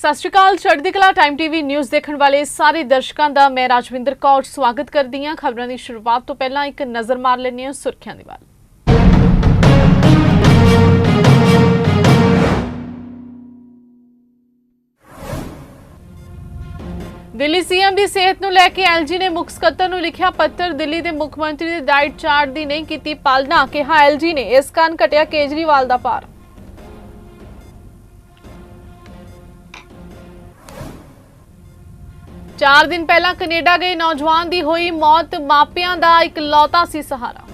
ਸਤਿ ਸ਼੍ਰੀ ਅਕਾਲ, ਚੜ੍ਹਦੀ ਕਲਾ ਟਾਈਮ ਟੀਵੀ ਨਿਊਜ਼ ਦੇਖਣ ਵਾਲੇ ਸਾਰੇ ਦਰਸ਼ਕਾਂ ਦਾ ਮੈਂ ਰਾਜਵਿੰਦਰ ਕੌਰ ਸਵਾਗਤ ਕਰਦੀ ਹਾਂ। ਖਬਰਾਂ ਦੀ ਸ਼ੁਰੂਆਤ ਤੋਂ ਪਹਿਲਾਂ ਇੱਕ ਨਜ਼ਰ ਮਾਰ ਲੈਂਦੇ ਹਾਂ ਸੁਰਖੀਆਂ ਦੇ ਵੱਲ। ਦਿੱਲੀ ਸੀਐਮ ਦੀ ਸਿਹਤ ਨੂੰ ਲੈ ਕੇ ਐਲਜੀ ਨੇ ਮੁੱਖ ਸਕੱਤਰ ਨੂੰ ਲਿਖਿਆ ਪੱਤਰ। ਦਿੱਲੀ ਦੇ ਮੁੱਖ ਮੰਤਰੀ ਦੇ ਡਾਈਟ ਚਾਰਟ ਦੀ ਨਹੀਂ ਕੀਤੀ ਪਾਲਣਾ, ਕਿਹਾ ਐਲਜੀ ਨੇ। ਇਸ ਕਾਰਨ ਘਟਿਆ ਕੇਜਰੀਵਾਲ ਦਾ ਪਾਰ ਚਾਰ ਦਿਨ ਪਹਿਲਾਂ ਕੈਨੇਡਾ ਗਏ ਨੌਜਵਾਨ ਦੀ ਹੋਈ ਮੌਤ, ਮਾਪਿਆਂ ਦਾ ਇੱਕ ਲੌਤਾ ਸੀ ਸਹਾਰਾ।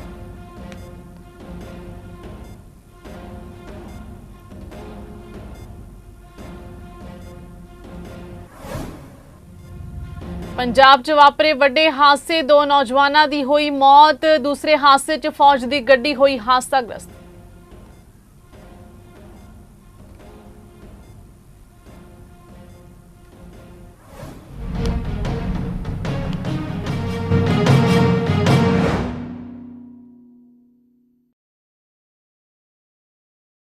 ਪੰਜਾਬ 'ਚ ਵਾਪਰੇ ਵੱਡੇ ਹਾਦਸੇ, ਦੋ ਨੌਜਵਾਨਾਂ ਦੀ ਹੋਈ ਮੌਤ, ਦੂਸਰੇ ਹਾਦਸੇ 'ਚ ਫੌਜ ਦੀ ਗੱਡੀ ਹੋਈ ਹਾਦਸਾ ਗ੍ਰਸਤ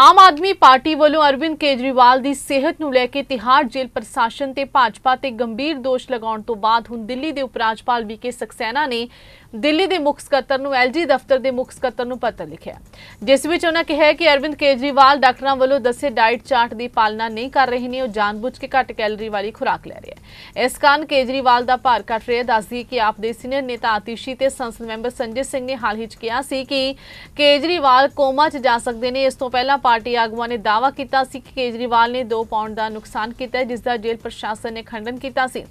ਆਮ ਆਦਮੀ ਪਾਰਟੀ ਵੱਲੋਂ ਅਰਵਿੰਦ ਕੇਜਰੀਵਾਲ ਦੀ ਸਿਹਤ ਨੂੰ ਲੈ ਕੇ ਤਿਹਾੜ ਜੇਲ੍ਹ ਪ੍ਰਸ਼ਾਸਨ ਤੇ ਭਾਜਪਾ ਤੇ ਗੰਭੀਰ ਦੋਸ਼ ਲਗਾਉਣ ਤੋਂ ਬਾਅਦ ਹੁਣ ਦਿੱਲੀ ਦੇ ਉਪਰਾਜਪਾਲ ਵੀਕੇ ਸਕਸੈਨਾ ਨੇ ਦਿੱਲੀ ਦੇ ਮੁੱਖ ਸਕੱਤਰ ਨੂੰ ਐਲਜੀ ਦਫ਼ਤਰ ਦੇ ਮੁੱਖ ਸਕੱਤਰ ਨੂੰ ਪੱਤਰ ਲਿਖਿਆ। ਜਿਸ ਵਿੱਚ ਉਹਨਾਂ ਕਿਹਾ ਕਿ ਅਰਵਿੰਦ ਕੇਜਰੀਵਾਲ ਡਾਕਟਰਾਂ ਵੱਲੋਂ ਦੱਸੇ ਡਾਈਟ ਚਾਰਟ ਦੀ ਪਾਲਣਾ ਨਹੀਂ ਕਰ ਰਹੇ ਨੇ, ਉਹ ਜਾਣਬੁੱਝ ਕੇ ਘੱਟ ਕੈਲਰੀ ਵਾਲੀ ਖੁਰਾਕ ਲੈ ਰਿਹਾ ਹੈ। ਇਸ ਕਾਰਨ ਕੇਜਰੀਵਾਲ ਦਾ ਭਾਰ ਘਟ ਰਿਹਾ ਦੱਸਦੀ ਕਿ ਆਪ ਦੇ ਸੀਨੀਅਰ ਨੇਤਾ ਆਤਿਸ਼ੀ ਤੇ ਸੰਸਦ ਮੈਂਬਰ ਸੰਜੇ ਸਿੰਘ ਨੇ ਹਾਲ ਹੀ ਚ ਕਿਹਾ ਸੀ ਕਿ ਕੇਜਰੀਵਾਲ ਕੋਮਾ 'ਚ ਜਾ ਸਕਦੇ ਨੇ। ਇਸ ਤੋਂ ਪਹਿਲਾਂ ਪਾਰਟੀ ਆਗੂਆਂ ਨੇ ਦਾਅਵਾ ਕੀਤਾ ਸੀ ਕਿ ਕੇਜਰੀਵਾਲ ਨੇ 2 ਪਾਉਂਡ ਦਾ ਨੁਕਸਾਨ ਕੀਤਾ ਜਿਸ ਦਾ ਜੇਲ੍ਹ ਪ੍ਰਸ਼ਾਸਨ ਨੇ ਖੰਡਨ ਕੀਤਾ ਸੀ।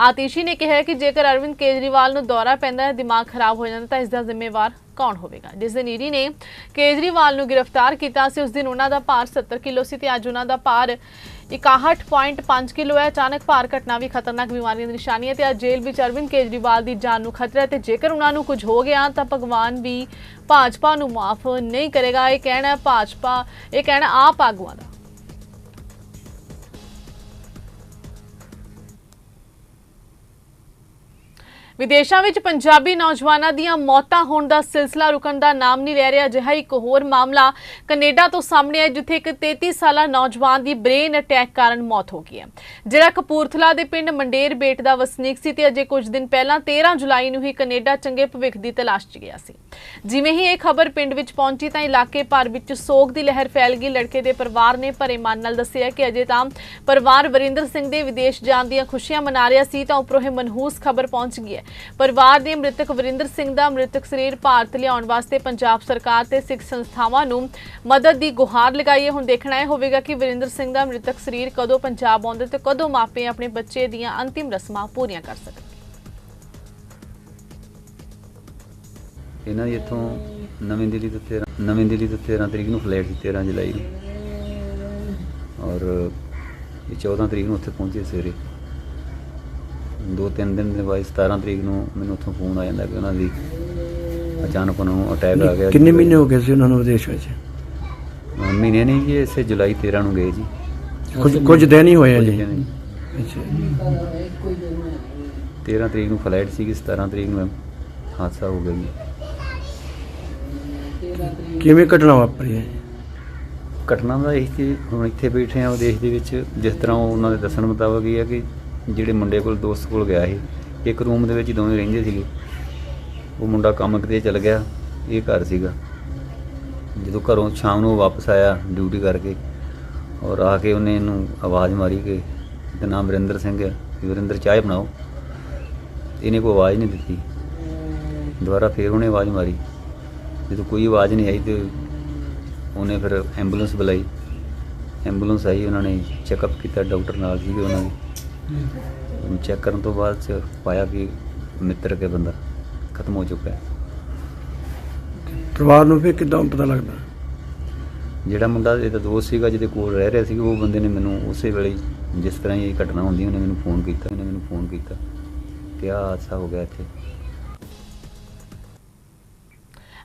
ਆਤੀਸ਼ੀ ਨੇ ਕਿਹਾ ਕਿ ਜੇਕਰ ਅਰਵਿੰਦ ਕੇਜਰੀਵਾਲ ਨੂੰ ਦੌਰਾ ਪੈਂਦਾ ਹੈ, ਦਿਮਾਗ ਖਰਾਬ ਹੋ ਜਾਂਦਾ ਤਾਂ ਇਸ ਦਾ ਜ਼ਿੰਮੇਵਾਰ ਕੌਣ ਹੋਵੇਗਾ? ਜਿਸ ਦਿਨ ਈਡੀ ਨੇ ਕੇਜਰੀਵਾਲ ਨੂੰ ਗ੍ਰਿਫਤਾਰ ਕੀਤਾ ਸੀ, ਉਸ ਦਿਨ ਉਹਨਾਂ ਦਾ ਭਾਰ 70 ਕਿਲੋ ਸੀ ਤੇ ਅੱਜ ਉਹਨਾਂ ਦਾ ਭਾਰ 61.5 ਕਿਲੋ ਹੈ। ਅਚਾਨਕ ਭਾਰ ਘਟਨਾ ਵੀ ਖਤਰਨਾਕ ਬਿਮਾਰੀ ਦੀ ਨਿਸ਼ਾਨੀ ਹੈ ਤੇ ਅੱਜ ਜੇਲ੍ਹ ਵਿੱਚ ਅਰਵਿੰਦ ਕੇਜਰੀਵਾਲ ਦੀ ਜਾਨ ਨੂੰ ਖਤਰਾ ਹੈ ਤੇ ਜੇਕਰ ਉਹਨਾਂ ਨੂੰ ਕੁਝ ਹੋ ਗਿਆ ਤਾਂ ਭਗਵਾਨ ਵੀ ਭਾਜਪਾ ਨੂੰ ਮਾਫ ਨਹੀਂ ਕਰੇਗਾ। ਇਹ ਕਹਿਣਾ ਭਾਜਪਾ, ਇਹ ਕਹਿਣਾ ਆਪ ਆਗੂਆਂ ਦਾ। ਵਿਦੇਸ਼ਾਂ ਵਿੱਚ ਪੰਜਾਬੀ ਨੌਜਵਾਨਾਂ ਦੀਆਂ ਮੌਤਾਂ ਹੋਣ ਦਾ ਸਿਲਸਿਲਾ ਰੁਕਣ ਦਾ ਨਾਮ ਨਹੀਂ ਲੈ ਰਿਹਾ, ਅਜਿਹਾ ਇੱਕ ਹੋਰ ਮਾਮਲਾ ਕੈਨੇਡਾ ਤੋਂ ਸਾਹਮਣੇ ਆਇਆ, ਜਿੱਥੇ ਇੱਕ 33 ਸਾਲਾ ਨੌਜਵਾਨ ਦੀ ਬ੍ਰੇਨ ਅਟੈਕ ਕਾਰਨ ਮੌਤ ਹੋ ਗਈ ਹੈ। ਜਿਹੜਾ ਕਪੂਰਥਲਾ ਦੇ ਪਿੰਡ ਮੰਡੇਰ ਬੇਟ ਦਾ ਵਸਨੀਕ ਸੀ ਤੇ ਅਜੇ ਕੁਝ ਦਿਨ ਪਹਿਲਾਂ 13 ਜੁਲਾਈ ਨੂੰ ਹੀ ਕੈਨੇਡਾ ਚੰਗੇ ਭਵਿੱਖ ਦੀ ਤਲਾਸ਼ 'ਚ ਗਿਆ ਸੀ। ਜਿਵੇਂ ਹੀ ਇਹ ਖਬਰ ਪਿੰਡ ਵਿੱਚ ਪਹੁੰਚੀ ਤਾਂ ਇਲਾਕੇ ਭਰ ਵਿੱਚ ਸੋਗ ਦੀ ਲਹਿਰ ਫੈਲ ਗਈ। ਲੜਕੇ ਦੇ ਪਰਿਵਾਰ ਨੇ ਭਰੇ ਮਨ ਨਾਲ ਦੱਸਿਆ ਕਿ ਅਜੇ ਤਾਂ ਪਰਿਵਾਰ ਵਰਿੰਦਰ ਸਿੰਘ ਦੇ ਵਿਦੇਸ਼ ਜਾਣ ਦੀਆਂ ਖੁਸ਼ੀਆਂ ਮਨਾ ਰਿਹਾ ਸੀ, ਤਾਂ ਉਪਰੋਂ ਇਹ ਮਨਹੂਸ ਖਬਰ ਪਹੁੰਚ ਗਈ ਹੈ ਪਰਿਵਾਰ ਦੇ ਮ੍ਰਿਤਕ ਵਰਿੰਦਰ ਸਿੰਘ ਦਾ ਮ੍ਰਿਤਕ ਸਰੀਰ ਭਾਰਤ ਲਿਆਉਣ ਵਾਸਤੇ ਪੰਜਾਬ ਸਰਕਾਰ ਤੇ ਸਿੱਖ ਸੰਸਥਾਵਾਂ ਨੂੰ ਮਦਦ ਦੀ ਗੁਹਾਰ ਲਗਾਈ ਹੈ। ਹੁਣ ਦੇਖਣਾ ਇਹ ਹੋਵੇਗਾ ਕਿ ਵਰਿੰਦਰ ਸਿੰਘ ਦਾ ਮ੍ਰਿਤਕ ਸਰੀਰ ਕਦੋਂ ਪੰਜਾਬ ਆਉਂਦਾ ਤੇ ਕਦੋਂ ਮਾਪੇ ਆਪਣੇ ਬੱਚੇ ਦੀਆਂ ਅੰਤਿਮ ਰਸਮਾਂ ਪੂਰੀਆਂ ਕਰ ਸਕਣ ਇਹਨਾਂ ਦੀ ਇੱਥੋਂ ਨਵੀਂ ਦਿੱਲੀ ਤੋਂ 13 ਨਵੀਂ ਦਿੱਲੀ ਤੋਂ 13 ਤਰੀਕ ਨੂੰ ਫਲਾਈਟ ਸੀ 13 ਜੁਲਾਈ ਨੂੰ। ਔਰ ਇਹ 14 ਤਰੀਕ ਨੂੰ ਉੱਥੇ ਪਹੁੰਚੇ ਸਵੇਰੇ। ਦੋ ਤਿੰਨ ਦਿਨ ਦੇ ਬਾਅਦ 17 ਤਰੀਕ ਨੂੰ ਮੈਨੂੰ ਉੱਥੋਂ ਫੋਨ ਆ ਜਾਂਦਾ ਕਿ ਉਹਨਾਂ ਦੀ ਅਚਾਨਕ ਉਹਨਾਂ ਨੂੰ ਅਟੈਕ ਆ ਗਿਆ ਕਿੰਨੇ ਮਹੀਨੇ ਹੋ ਗਏ ਸੀ ਉਹਨਾਂ ਨੂੰ ਵਿਦੇਸ਼ ਵਿੱਚ? ਮਹੀਨੇ ਨਹੀਂ ਜੀ ਇਸੇ ਜੁਲਾਈ 13 ਨੂੰ ਗਏ ਜੀ। ਕੁਝ ਕੁਝ ਦਿਨ ਹੀ ਹੋਏ ਆ ਜੀ। ਅੱਛਾ। 13 ਤਰੀਕ ਨੂੰ ਫਲਾਈਟ ਸੀਗੀ 17 ਤਰੀਕ ਨੂੰ ਹਾਦਸਾ ਹੋ ਗਿਆ ਜੀ। ਕਿਵੇਂ ਘਟਨਾ ਵਾਪਰੀ ਹੈ? ਘਟਨਾ ਦਾ ਇਹ ਕਿ ਹੁਣ ਇੱਥੇ ਬੈਠੇ ਆ ਉਹ ਦੇਸ਼ ਦੇ ਵਿੱਚ ਜਿਸ ਤਰ੍ਹਾਂ ਉਹ ਉਹਨਾਂ ਦੇ ਦੱਸਣ ਮੁਤਾਬਕ ਇਹ ਹੈ ਕਿ ਜਿਹੜੇ ਮੁੰਡੇ ਕੋਲ ਦੋਸਤ ਕੋਲ ਗਿਆ ਸੀ, ਇੱਕ ਰੂਮ ਦੇ ਵਿੱਚ ਹੀ ਦੋਵੇਂ ਰਹਿੰਦੇ ਸੀਗੇ। ਉਹ ਮੁੰਡਾ ਕੰਮ ਕਿਤੇ ਚਲ ਗਿਆ, ਇਹ ਘਰ ਸੀਗਾ। ਜਦੋਂ ਘਰੋਂ ਸ਼ਾਮ ਨੂੰ ਵਾਪਸ ਆਇਆ ਡਿਊਟੀ ਕਰਕੇ ਔਰ ਆ ਕੇ ਉਹਨੇ ਇਹਨੂੰ ਆਵਾਜ਼ ਮਾਰੀ ਕਿ ਇਹਦਾ ਨਾਮ ਵਰਿੰਦਰ ਸਿੰਘ ਹੈ ਵਰਿੰਦਰ ਚਾਹ ਬਣਾਓ। ਇਹਨੇ ਕੋਈ ਆਵਾਜ਼ ਨਹੀਂ ਦਿੱਤੀ। ਦੁਬਾਰਾ ਫੇਰ ਉਹਨੇ ਆਵਾਜ਼ ਮਾਰੀ। ਜਦੋਂ ਕੋਈ ਆਵਾਜ਼ ਨਹੀਂ ਆਈ ਤੇ ਉਹਨੇ ਫਿਰ ਐਂਬੂਲੈਂਸ ਬੁਲਾਈ। ਐਂਬੂਲੈਂਸ ਆਈ, ਉਹਨਾਂ ਨੇ ਚੈੱਕਅਪ ਕੀਤਾ ਡਾਕਟਰ ਨਾਲ ਸੀਗੇ ਉਹਨਾਂ ਦੇ। ਚੈੱਕ ਕਰਨ ਤੋਂ ਬਾਅਦ ਚ ਪਾਇਆ ਕਿ ਮਿੱਤਰ ਕੇ ਬੰਦਾ ਖਤਮ ਹੋ ਚੁੱਕਾ ਹੈ। ਪਰਿਵਾਰ ਨੂੰ ਫਿਰ ਕਿਦਾਂ ਪਤਾ ਲੱਗਦਾ? ਜਿਹੜਾ ਮੁੰਡਾ ਇਹਦਾ ਦੋਸਤ ਸੀਗਾ ਜਿਹਦੇ ਕੋਲ ਰਹਿ ਰਿਹਾ ਸੀ ਉਹ ਬੰਦੇ ਨੇ ਮੈਨੂੰ ਉਸੇ ਵੇਲੇ ਜਿਸ ਤਰ੍ਹਾਂ ਹੀ ਇਹ ਘਟਨਾ ਹੁੰਦੀ ਉਹਨੇ ਮੈਨੂੰ ਫੋਨ ਕੀਤਾ ਉਹਨੇ ਮੈਨੂੰ ਫੋਨ ਕੀਤਾ। ਕਿ ਆਹ ਹਾਦਸਾ ਹੋ ਗਿਆ ਇੱਥੇ?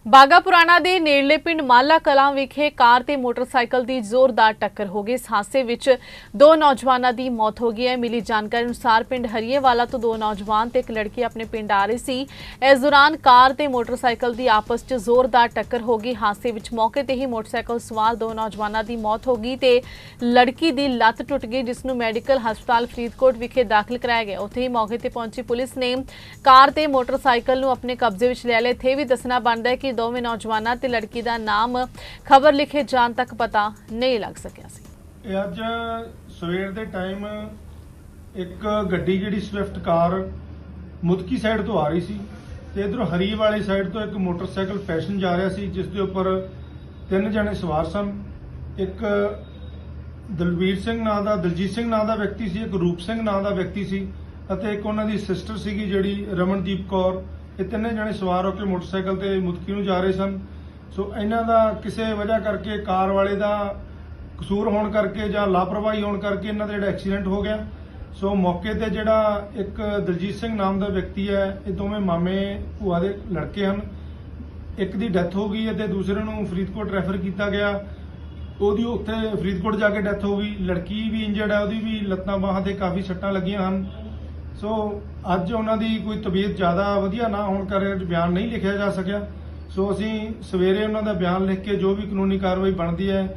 ਬਾਗਾ ਪੁਰਾਣਾ ਦੇ ਨੇੜਲੇ ਪਿੰਡ ਮਾਲਾ ਕਲਾਂ ਵਿਖੇ ਕਾਰ ਤੇ ਮੋਟਰਸਾਈਕਲ ਦੀ ਜ਼ੋਰਦਾਰ ਟੱਕਰ ਹੋ ਗਈ। ਇਸ ਹਾਦਸੇ ਵਿੱਚ ਦੋ ਨੌਜਵਾਨਾਂ ਦੀ ਮੌਤ ਹੋ ਗਈ ਹੈ। ਮਿਲੀ ਜਾਣਕਾਰੀ ਅਨੁਸਾਰ ਪਿੰਡ ਹਰੀਏਵਾਲਾ ਤੋਂ ਦੋ ਨੌਜਵਾਨ ਤੇ ਇੱਕ ਲੜਕੀ ਆਪਣੇ ਪਿੰਡ ਆ ਰਹੀ ਸੀ। ਇਸ ਦੌਰਾਨ ਕਾਰ ਤੇ ਮੋਟਰਸਾਈਕਲ ਦੀ ਆਪਸ 'ਚ ਜ਼ੋਰਦਾਰ ਟੱਕਰ ਹੋ ਗਈ। ਹਾਦਸੇ ਵਿੱਚ ਮੌਕੇ ਤੇ ਹੀ ਮੋਟਰਸਾਈਕਲ ਸਵਾਰ ਦੋ ਨੌਜਵਾਨਾਂ ਦੀ ਮੌਤ ਹੋ ਗਈ ਤੇ ਲੜਕੀ ਦੀ ਲੱਤ ਟੁੱਟ ਗਈ, ਜਿਸ ਨੂੰ ਮੈਡੀਕਲ ਹਸਪਤਾਲ ਫਰੀਦਕੋਟ ਵਿਖੇ ਦਾਖਲ ਕਰਾਇਆ ਗਿਆ। ਉੱਥੇ ਹੀ ਮੌਕੇ ਤੇ ਪਹੁੰਚੀ ਪੁਲਿਸ ਨੇ ਕਾਰ ਤੇ ਮੋਟਰਸਾਈਕਲ ਨੂੰ ਆਪਣੇ ਕਬਜ਼ੇ ਵਿੱਚ ਲੈ ਲਏ ਇੱਥੇ ਵੀ ਦੱਸਣਾ ਬਣਦਾ ਹੈ ਕਿ ਦੋਵੇਂ ਨੌਜਵਾਨਾਂ ਤੇ ਲੜਕੀ ਦਾ ਨਾਮ, ਖਬਰ ਲਿਖੇ ਜਾਣ ਤੱਕ ਪਤਾ ਨਹੀਂ ਲੱਗ ਸਕਿਆ ਸੀ। ਇਹ ਅੱਜ ਸਵੇਰ ਦੇ ਟਾਈਮ ਇੱਕ ਗੱਡੀ ਜਿਹੜੀ ਸਵਿਫਟ ਕਾਰ ਮੁਦਕੀ ਸਾਈਡ ਤੋਂ ਆ ਰਹੀ ਸੀ ਤੇ ਇਧਰੋਂ ਹਰੀ ਵਾਲੀ ਸਾਈਡ ਤੋਂ ਇੱਕ ਮੋਟਰਸਾਈਕਲ ਫੈਸ਼ਨ ਜਾ ਰਿਹਾ ਸੀ, ਜਿਸ ਦੇ ਉੱਪਰ ਤਿੰਨ ਜਣੇ ਸਵਾਰ ਸਨ। ਇੱਕ ਦਲਵੀਰ ਸਿੰਘ ਨਾਂ ਦਾ, ਦਲਜੀਤ ਸਿੰਘ ਨਾਂ ਦਾ ਵਿਅਕਤੀ ਸੀ, ਇੱਕ ਰੂਪ ਸਿੰਘ ਨਾਂ ਦਾ ਵਿਅਕਤੀ ਸੀ ਅਤੇ ਇੱਕ ਉਹਨਾਂ ਦੀ ਸਿਸਟਰ ਸੀਗੀ ਜਿਹੜੀ ਰਮਨਦੀਪ ਕੌਰ ਇਹ ਤਿੰਨੇ ਜਣੇ ਸਵਾਰ ਹੋ ਕੇ ਮੋਟਰਸਾਈਕਲ ਤੇ ਮੁਤਕੀ ਨੂੰ ਜਾ ਰਹੇ ਸਨ। ਸੋ ਇਹਨਾਂ ਦਾ ਕਿਸੇ ਵਜ੍ਹਾ ਕਰਕੇ ਕਾਰ ਵਾਲੇ ਦਾ ਕਸੂਰ ਹੋਣ ਕਰਕੇ ਜਾਂ ਲਾਪਰਵਾਹੀ ਹੋਣ ਕਰਕੇ ਇਹਨਾਂ ਦਾ ਜਿਹੜਾ ਐਕਸੀਡੈਂਟ ਹੋ ਗਿਆ। ਸੋ ਮੌਕੇ ਤੇ ਜਿਹੜਾ ਇੱਕ ਦਲਜੀਤ ਸਿੰਘ ਨਾਮ ਦਾ ਵਿਅਕਤੀ ਹੈ, ਇਹ ਦੋਵੇਂ ਮਾਮੇ ਭੂਆ ਦੇ ਲੜਕੇ ਹਨ। ਇੱਕ ਦੀ ਡੈਥ ਹੋ ਗਈ ਅਤੇ ਦੂਸਰੇ ਨੂੰ ਫਰੀਦਕੋਟ ਰੈਫਰ ਕੀਤਾ ਗਿਆ। ਉਹਦੀ ਉੱਥੇ ਫਰੀਦਕੋਟ ਜਾ ਕੇ ਡੈਥ ਹੋ ਗਈ। ਲੜਕੀ ਵੀ ਇੰਜਰਡ ਹੈ, ਉਹਦੀ ਵੀ ਲੱਤਾਂ ਬਾਹਾਂ ਤੇ ਕਾਫੀ ਸੱਟਾਂ ਲੱਗੀਆਂ ਹਨ। ਸੋ ਅੱਜ ਉਹਨਾਂ ਦੀ ਕੋਈ ਤਬੀਅਤ ਜ਼ਿਆਦਾ ਵਧੀਆ ਨਾ ਹੋਣ ਕਰਕੇ ਬਿਆਨ ਨਹੀਂ ਲਿਖਿਆ ਜਾ ਸਕਿਆ। ਸੋ ਅਸੀਂ ਸਵੇਰੇ ਉਹਨਾਂ ਦਾ ਬਿਆਨ ਲਿਖ ਕੇ ਜੋ ਵੀ ਕਾਨੂੰਨੀ ਕਾਰਵਾਈ ਬਣਦੀ ਹੈ,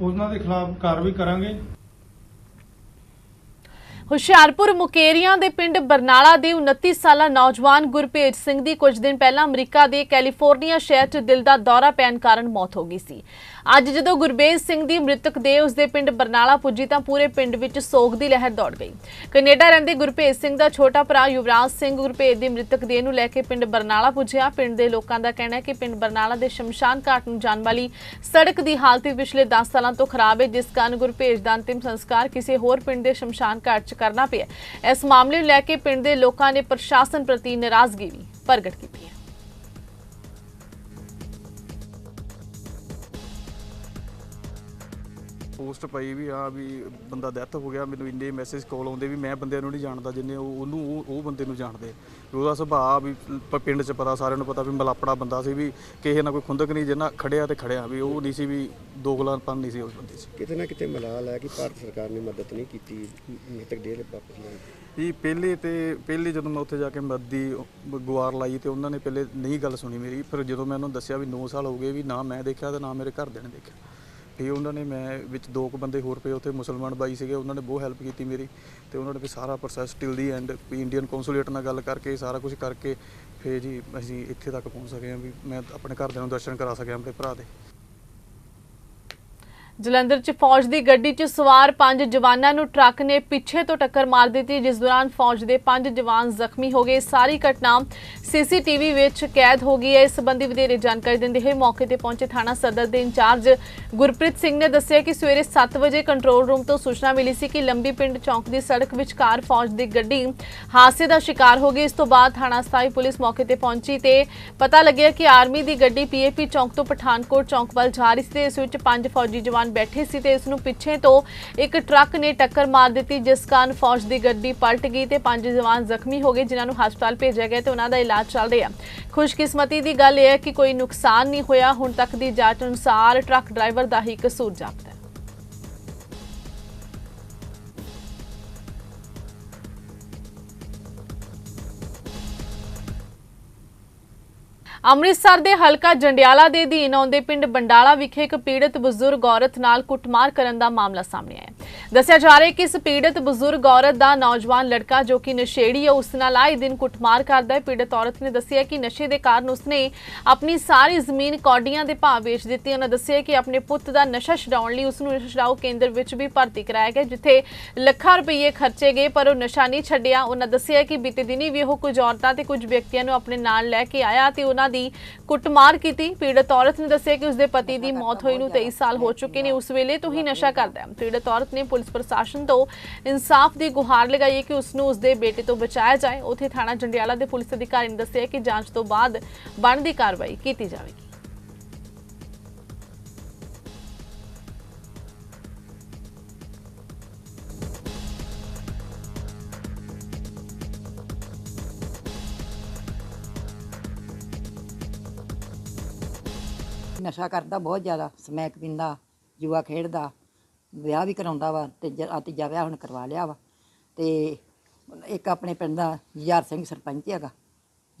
ਉਹਨਾਂ ਦੇ ਖਿਲਾਫ ਕਾਰਵਾਈ ਕਰਾਂਗੇ। ਹੁਸ਼ਿਆਰਪੁਰ ਮੁਕੇਰੀਆਂ ਦੇ ਪਿੰਡ ਬਰਨਾਲਾ ਦੇ 29 ਸਾਲਾ ਨੌਜਵਾਨ ਗੁਰਪ੍ਰੀਤ ਸਿੰਘ ਦੀ ਕੁਝ ਦਿਨ ਪਹਿਲਾਂ ਅਮਰੀਕਾ ਦੇ ਕੈਲੀਫੋਰਨੀਆ ਸ਼ਹਿਰ 'ਚ ਦਿਲ ਦਾ ਦੌਰਾ ਪੈਣ ਕਾਰਨ ਮੌਤ ਹੋ ਗਈ ਸੀ। ਅੱਜ ਜਦੋਂ ਗੁਰਬੇਜ ਸਿੰਘ ਦੀ ਮ੍ਰਿਤਕ ਦੇਹ ਉਸਦੇ ਪਿੰਡ ਬਰਨਾਲਾ ਪੁੱਜੀ ਤਾਂ ਪੂਰੇ ਪਿੰਡ ਵਿੱਚ ਸੋਗ ਦੀ ਲਹਿਰ ਦੌੜ ਗਈ। ਕੈਨੇਡਾ ਰਹਿੰਦੇ ਗੁਰਭੇਜ ਸਿੰਘ ਦਾ ਛੋਟਾ ਭਰਾ ਯੁਵਰਾਜ ਸਿੰਘ ਗੁਰਭੇਜ ਦੀ ਮ੍ਰਿਤਕ ਦੇਹ ਨੂੰ ਲੈ ਕੇ ਪਿੰਡ ਬਰਨਾਲਾ ਪੁੱਜਿਆ। ਪਿੰਡ ਦੇ ਲੋਕਾਂ ਦਾ ਕਹਿਣਾ ਹੈ ਕਿ ਪਿੰਡ ਬਰਨਾਲਾ ਦੇ ਸ਼ਮਸ਼ਾਨ ਘਾਟ ਨੂੰ ਜਾਣ ਵਾਲੀ ਸੜਕ ਦੀ ਹਾਲਤ ਪਿਛਲੇ 10 ਸਾਲਾਂ ਤੋਂ ਖਰਾਬ ਹੈ, ਜਿਸ ਕਾਰਨ ਗੁਰਭੇਜ ਦਾ ਅੰਤਿਮ ਸੰਸਕਾਰ ਕਿਸੇ ਹੋਰ ਪਿੰਡ ਦੇ ਸ਼ਮਸ਼ਾਨ ਘਾਟ 'ਚ ਕਰਨਾ ਪਿਆ ਇਸ ਮਾਮਲੇ ਨੂੰ ਲੈ ਕੇ ਪਿੰਡ ਦੇ ਲੋਕਾਂ ਨੇ ਪ੍ਰਸ਼ਾਸਨ ਪ੍ਰਤੀ ਨਾਰਾਜ਼ਗੀ ਵੀ ਪ੍ਰਗਟ ਕੀਤੀ ਹੈ। ਪੋਸਟ ਪਈ ਵੀ ਆ ਵੀ ਬੰਦਾ ਡੈਥ ਹੋ ਗਿਆ ਮੈਨੂੰ ਇੰਨੇ ਮੈਸੇਜ ਕਾਲ ਆਉਂਦੇ ਵੀ ਮੈਂ ਬੰਦਿਆਂ ਨੂੰ ਨਹੀਂ ਜਾਣਦਾ ਜਿੰਨੇ ਉਹ ਉਹਨੂੰ ਉਹ ਉਹ ਬੰਦੇ ਨੂੰ ਜਾਣਦੇ। ਵੀ ਉਹਦਾ ਸੁਭਾਅ ਵੀ ਪ- ਪਿੰਡ 'ਚ ਪਤਾ ਸਾਰਿਆਂ ਨੂੰ ਪਤਾ ਵੀ ਮਲਾਪੜਾ ਬੰਦਾ ਸੀ ਵੀ ਕਿਸੇ ਨਾਲ ਕੋਈ ਖੁੰਦਕ ਨਹੀਂ ਜਿੰਨਾ ਖੜਿਆ ਤੇ ਖੜਿਆ ਵੀ ਉਹ ਨਹੀਂ ਸੀ ਵੀ ਦੋਗਲਾਪਨ ਨਹੀਂ ਸੀ ਉਸ ਬੰਦੇ 'ਚ। ਕਿਤੇ ਨਾ ਕਿਤੇ ਮਲਾਲ ਹੈ ਕਿ ਭਾਰਤ ਸਰਕਾਰ ਨੇ ਮਦਦ ਨਹੀਂ ਕੀਤੀ ਮ੍ਰਿਤਕ ਦੇਹ ਵਾਪਸ ਲੈਣ ਦੀ। ਵੀ ਪਹਿਲੇ ਤੇ ਪਹਿਲੇ ਜਦੋਂ ਮੈਂ ਉੱਥੇ ਜਾ ਕੇ ਮੱਦੀ ਗੁਆਰ ਲਾਈ ਤੇ ਉਹਨਾਂ ਨੇ ਪਹਿਲੇ ਨਹੀਂ ਗੱਲ ਸੁਣੀ ਮੇਰੀ ਫਿਰ ਜਦੋਂ ਮੈਂ ਉਹਨਾਂ ਨੂੰ ਦੱਸਿਆ ਵੀ 9 ਸਾਲ ਹੋ ਗਏ ਵੀ ਨਾ ਮੈਂ ਦੇਖਿਆ ਤੇ ਨਾ ਮੇਰੇ ਘਰਦਿਆਂ ਨੇ ਦੇਖਿਆ। ਫਿਰ ਉਹਨਾਂ ਨੇ, ਮੈਂ ਵਿੱਚ ਦੋ ਕੁ ਬੰਦੇ ਹੋਰ ਪਏ, ਉੱਥੇ ਮੁਸਲਮਾਨ ਬਾਈ ਸੀਗੇ, ਉਹਨਾਂ ਨੇ ਬਹੁਤ ਹੈਲਪ ਕੀਤੀ ਮੇਰੀ ਤੇ ਉਹਨਾਂ ਨੇ ਵੀ ਸਾਰਾ ਪ੍ਰੋਸੈਸ ਟਿਲ ਦੀ ਐਂਡ ਵੀ ਇੰਡੀਅਨ ਕੌਂਸੂਲੇਟ ਨਾਲ ਗੱਲ ਕਰਕੇ, ਸਾਰਾ ਕੁਝ ਕਰਕੇ, ਫਿਰ ਜੀ ਅਸੀਂ ਇੱਥੇ ਤੱਕ ਪਹੁੰਚ ਸਕੇ ਹਾਂ ਵੀ ਮੈਂ ਆਪਣੇ ਘਰਦਿਆਂ ਨੂੰ ਦਰਸ਼ਨ ਕਰਾ ਸਕਿਆ, ਆਪਣੇ ਭਰਾ ਦੇ। ਜਲੰਧਰ 'ਚ ਫੌਜ ਦੀ ਗੱਡੀ 'ਚ ਸਵਾਰ ਪੰਜ ਜਵਾਨਾਂ ਨੂੰ ਟਰੱਕ ਨੇ ਪਿੱਛੇ ਤੋਂ ਟੱਕਰ ਮਾਰ ਦਿੱਤੀ, ਜਿਸ ਦੌਰਾਨ ਫੌਜ ਦੇ ਪੰਜ ਜਵਾਨ ਜ਼ਖਮੀ ਹੋ ਗਏ। ਸਾਰੀ ਘਟਨਾ ਸੀਸੀਟੀਵੀ ਵਿੱਚ ਕੈਦ ਹੋ ਗਈ ਹੈ। ਇਸ ਸੰਬੰਧੀ ਵਧੇਰੇ ਜਾਣਕਾਰੀ ਦਿੰਦੇ ਹੋਏ ਮੌਕੇ ਤੇ ਪਹੁੰਚੇ ਥਾਣਾ ਸਦਰ ਦੇ ਇੰਚਾਰਜ ਗੁਰਪ੍ਰੀਤ ਸਿੰਘ ਨੇ ਦੱਸਿਆ ਕਿ ਸਵੇਰੇ 7 ਵਜੇ ਕੰਟਰੋਲ ਰੂਮ ਤੋਂ ਸੂਚਨਾ ਮਿਲੀ ਸੀ ਕਿ ਲੰਬੀ ਪਿੰਡ ਚੌਂਕ ਦੀ ਸੜਕ ਵਿਚਕਾਰ ਫੌਜ ਦੀ ਗੱਡੀ ਹਾਦਸੇ ਦਾ ਸ਼ਿਕਾਰ ਹੋ ਗਈ। ਇਸ ਤੋਂ ਬਾਅਦ ਥਾਣਾ ਸਥਾਈ ਪੁਲਿਸ ਮੌਕੇ ਤੇ ਪਹੁੰਚੀ ਤੇ ਪਤਾ ਲੱਗਿਆ ਕਿ ਆਰਮੀ ਦੀ ਗੱਡੀ ਪੀਏਪੀ ਚੌਂਕ ਤੋਂ ਪਠਾਨਕੋਟ ਚੌਂਕ ਵੱਲ ਜਾ ਰਹੀ ਸੀ ਤੇ ਇਸ ਵਿੱਚ ਪੰਜ ਫੌਜੀ ਜਵਾਨ ਬੈਠੇ ਸੀ ਤੇ ਇਸ ਨੂੰ ਪਿੱਛੇ ਤੋਂ ਇੱਕ ਟਰੱਕ ਨੇ ਟੱਕਰ ਮਾਰ ਦਿੱਤੀ, ਜਿਸ ਕਾਰਨ ਫੌਜ ਦੀ ਗੱਡੀ ਪਲਟ ਗਈ ਤੇ ਪੰਜ ਜਵਾਨ ਜ਼ਖਮੀ ਹੋ ਗਏ, ਜਿਨ੍ਹਾਂ ਨੂੰ ਹਸਪਤਾਲ ਭੇਜਿਆ ਗਿਆ ਤੇ ਉਹਨਾਂ ਦਾ ਇਲਾਜ ਚੱਲ ਰਿਹਾ। ਖੁਸ਼ਕਿਸਮਤੀ ਦੀ ਗੱਲ ਇਹ ਹੈ ਕਿ ਕੋਈ ਨੁਕਸਾਨ ਨਹੀਂ ਹੋਇਆ। ਹੁਣ ਤੱਕ ਦੀ ਜਾਂਚ ਅਨੁਸਾਰ ਟਰੱਕ ਡਰਾਈਵਰ ਦਾ ਹੀ ਕਸੂਰ ਜਾਪਦਾ ਅੰਮ੍ਰਿਤਸਰ ਦੇ ਹਲਕਾ ਜੰਡਿਆਲਾ ਦੇ ਅਧੀਨ ਆਉਂਦੇ ਪਿੰਡ ਬੰਡਾਲਾ ਵਿਖੇ ਇੱਕ ਪੀੜਤ ਬਜ਼ੁਰਗ ਔਰਤ ਨਾਲ ਕੁੱਟਮਾਰ ਕਰਨ ਦਾ ਮਾਮਲਾ ਸਾਹਮਣੇ ਆਇਆ। ਦੱਸਿਆ ਜਾ ਰਿਹਾ ਕਿ ਇਸ ਪੀੜਤ ਬਜ਼ੁਰਗ ਔਰਤ ਦਾ ਨੌਜਵਾਨ ਲੜਕਾ ਜੋ ਕਿ ਨਸ਼ੇੜੀ ਹੈ ਉਸ ਨਾਲ ਆਏ ਦਿਨ ਕੁੱਟਮਾਰ ਕਰਦਾ ਹੈ। ਪੀੜਤ ਔਰਤ ਨੇ ਦੱਸਿਆ ਕਿ ਨਸ਼ੇ ਦੇ ਕਾਰਨ ਉਸਨੇ ਆਪਣੀ ਸਾਰੀ ਜ਼ਮੀਨ ਕੌਡੀਆਂ ਦੇ ਭਾਅ ਵੇਚ ਦਿੱਤੀ। ਉਹਨਾਂ ਦੱਸਿਆ ਕਿ ਆਪਣੇ ਪੁੱਤ ਦਾ ਨਸ਼ਾ ਛਡਾਉਣ ਲਈ ਉਸ ਨੂੰ ਨਸ਼ਾ ਛਡਾਊ ਕੇਂਦਰ ਵਿੱਚ ਵੀ ਭਰਤੀ ਕਰਾਇਆ ਗਿਆ ਜਿੱਥੇ ਲੱਖਾਂ ਰੁਪਏ ਖਰਚੇ ਗਏ ਪਰ ਉਹ ਨਸ਼ਾ ਨਹੀਂ ਛੱਡਿਆ। ਉਹਨਾਂ ਦੱਸਿਆ ਕਿ ਬੀਤੇ ਦਿਨੀ ਵੀ ਉਹ ਕੁਝ ਔਰਤਾਂ ਤੇ ਕੁਝ ਵਿਅਕਤੀਆਂ ਨੂੰ ਆਪਣੇ ਨਾਲ ਲੈ ਕੇ ਆਇਆ ਤੇ ਉਹਨਾਂ ਦੀ ਕੁੱਟਮਾਰ ਕੀਤੀ। ਪੀੜਤ ਔਰਤ ਨੇ ਦੱਸਿਆ ਕਿ ਉਸਦੇ ਪਤੀ ਦੀ ਮੌਤ ਹੋਈ ਨੂੰ 23 ਸਾਲ ਹੋ ਚੁੱਕੇ ਨੇ। ਉਸ ਵੇਲੇ ਤੋਂ ਹੀ ਨਸ਼ਾ ਕਰਦਾ ਹੈ। ਪੀੜਤ ਔਰਤ ਨੇ ਪੁਲਿਸ ਪ੍ਰਸ਼ਾਸਨ ਤੋਂ ਇਨਸਾਫ ਦੀ ਗੁਹਾਰ ਲਗਾਈ ਹੈ ਕਿ ਉਸ ਨੂੰ ਉਸਦੇ ਬੇਟੇ ਤੋਂ ਬਚਾਇਆ ਜਾਏ। ਉੱਥੇ ਥਾਣਾ ਜੰਡਿਆਲਾ ਦੇ ਪੁਲਿਸ ਅਧਿਕਾਰੀ ਨੇ ਦੱਸਿਆ ਕਿ ਜਾਂਚ ਤੋਂ ਬਾਅਦ ਬਣਦੀ ਕਾਰਵਾਈ ਕੀਤੀ ਜਾਵੇਗੀ। ਨਸ਼ਾ ਕਰਦਾ ਬਹੁਤ ਜ਼ਿਆਦਾ, ਸਮੈਕ ਪੀਂਦਾ, ਜੂਆ ਖੇਡਦਾ। ਵਿਆਹ ਵੀ ਕਰਾਉਂਦਾ ਵਾ ਤੇ ਜ- ਤੀਜਾ ਵਿਆਹ ਹੁਣ ਕਰਵਾ ਲਿਆ ਵਾ। ਤੇ ਇੱਕ ਆਪਣੇ ਪਿੰਡ ਦਾ ਯਾਰ ਸਿੰਘ ਸਰਪੰਚ ਹੈਗਾ,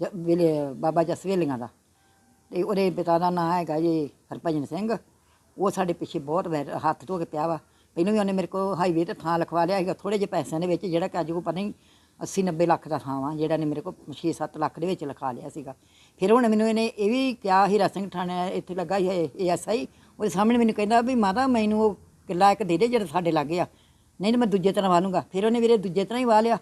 ਜ- ਵੇਲੇ, ਬਾਬਾ ਜਸਵੇਲੀਆਂ ਦਾ। ਤੇ ਉਹਦੇ ਪਿਤਾ ਦਾ ਨਾਂ ਹੈਗਾ ਜੀ ਹਰਭਜਨ ਸਿੰਘ। ਉਹ ਸਾਡੇ ਪਿੱਛੇ ਬਹੁਤ ਵੈਰ ਹੱਥ ਧੋ ਕੇ ਪਿਆ ਵਾ। ਪਹਿਲਾਂ ਵੀ ਉਹਨੇ ਮੇਰੇ ਕੋਲ ਹਾਈਵੇ ਤੇ ਥਾਂ ਲਿਖਵਾ ਲਿਆ ਸੀਗਾ ਥੋੜੇ ਜਿਹੇ ਪੈਸਿਆਂ ਦੇ ਵਿੱਚ, ਜਿਹੜਾ ਕਿ ਅੱਜ ਕੋ ਪਤਾ ਨਹੀਂ 80 90 ਲੱਖ ਦਾ ਥਾਂ ਵਾ, ਜਿਹੜਾ ਨੇ ਮੇਰੇ ਕੋਲ 6 7 ਲੱਖ ਦੇ ਵਿੱਚ ਲਿਖਾ ਲਿਆ ਸੀਗਾ। ਫਿਰ ਹੁਣ ਮੈਨੂੰ ਇਹਨੇ ਇਹ ਵੀ ਕਿਹਾ, ਹੀਰਾ ਸਿੰਘ ਥਾਣੇ ਇੱਥੇ ਲੱਗਾ ਸੀ ਏਐਸਆਈ ਉਹਦੇ ਸਾਹਮਣੇ ਮੈਨੂੰ ਕਹਿੰਦਾ ਵੀ ਮਾਤਾ, ਮੈਨੂੰ ਉਹ ਕਿੱਲਾ ਇੱਕ ਦੇ ਦੇ ਜਿਹੜਾ ਸਾਡੇ ਲਾਗੇ ਆ। ਨਹੀਂ ਤਾਂ ਮੈਂ ਦੂਜੇ ਤਰ੍ਹਾਂ ਵਾਲੂੰਗਾ ਫਿਰ ਉਹਨੇ ਵੀਰੇ ਦੂਜੇ ਤਰ੍ਹਾਂ ਹੀ ਵਾਹ ਲਿਆ।